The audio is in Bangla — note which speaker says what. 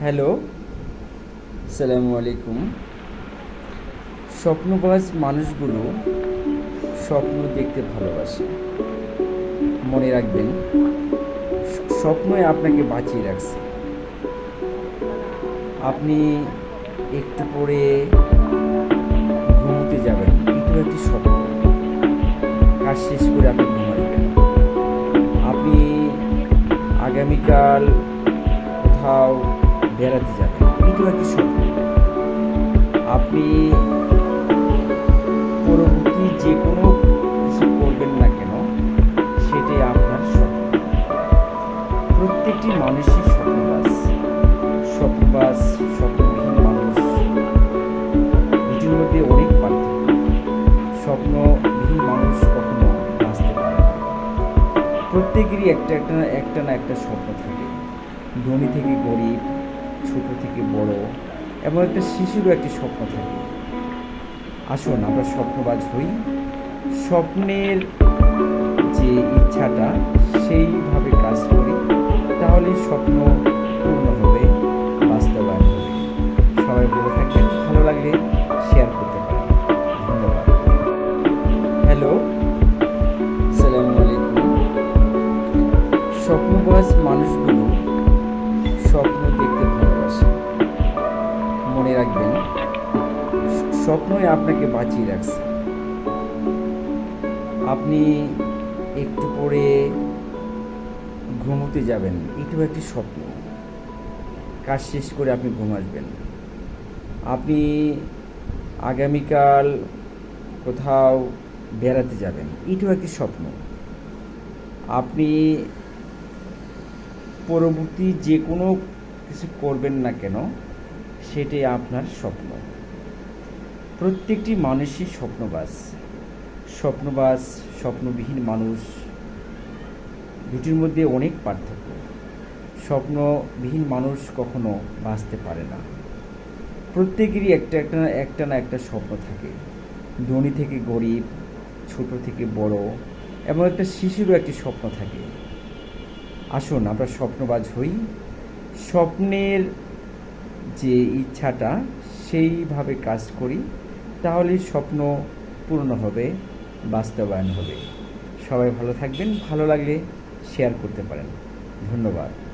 Speaker 1: হ্যালো। সালামু আলাইকুম। স্বপ্নবাজ মানুষগুলো স্বপ্ন দেখতে ভালোবাসে। মনে রাখবেন স্বপ্নই আপনাকে বাঁচিয়ে রাখছে। আপনি একটু পরে ঘুমোতে যাবেন এটাও একটি স্বপ্ন। কাজ শেষ করে আপনি ঘুমাবেন। আপনি আগামীকাল কোথাও বেড়াতে যাবেন। এটাও একটি আপনি পরবর্তী যে কোনো কিছু করবেন না কেন, সেটাই আপনার স্বপ্ন। প্রত্যেকটি মানুষই স্বপ্নবাস। স্বপ্নবাস স্বপ্নবিহীন মানুষ। দুটির মধ্যে অনেক পার্থক্য। স্বপ্নবিহীন মানুষ কখনো বাঁচতে পারে প্রত্যেকেরই একটা একটা একটা না একটা স্বপ্ন থাকে। ধনী থেকে গরিব ছোট থেকে বড় এবং একটা শিশুরও একটি স্বপ্ন থাকে। আসুন আমরা স্বপ্নবাজ হই। স্বপ্নের যে ইচ্ছাটা, সেইভাবে কাজ করি, তাহলে স্বপ্ন পূর্ণ হবে, বাস্তবায়ন হবে। সবাই ভালো থাকবেন, ভালো লাগলে শেয়ার করতে পারেন। ধন্যবাদ। হ্যালো সালামু আলাইকুম স্বপ্নবাজ মানুষগুলো স্বপ্ন মনে রাখবেন। স্বপ্নই আপনাকে বাঁচিয়ে রাখছে। আপনি একটু পরে ঘুমোতে যাবেন। এটাও একটি স্বপ্ন। কাজ শেষ করে আপনি ঘুম আসবেন। আপনি আগামীকাল কোথাও বেড়াতে যাবেন। এটাও একটি স্বপ্ন। আপনি পরবর্তী যে কোনো কিছু করবেন না কেন সেটাই আপনার স্বপ্ন। প্রত্যেকটি মানুষই স্বপ্নবাস। স্বপ্নবাস, স্বপ্নবিহীন মানুষ, দুটির মধ্যে অনেক পার্থক্য। স্বপ্নবিহীন মানুষ কখনো বাঁচতে পারে না। প্রত্যেকেরই একটা একটা একটা না একটা স্বপ্ন থাকে। ধনী থেকে গরিব, ছোট থেকে বড় এবং একটা শিশুরও একটি স্বপ্ন থাকে। আসুন আমরা স্বপ্নবাজ হই। স্বপ্নের যে ইচ্ছাটা সেইভাবে কাজ করি তাহলে স্বপ্ন পূর্ণ হবে, বাস্তবায়ন হবে। সবাই ভালো থাকবেন, ভালো লাগলে শেয়ার করতে পারেন। ধন্যবাদ।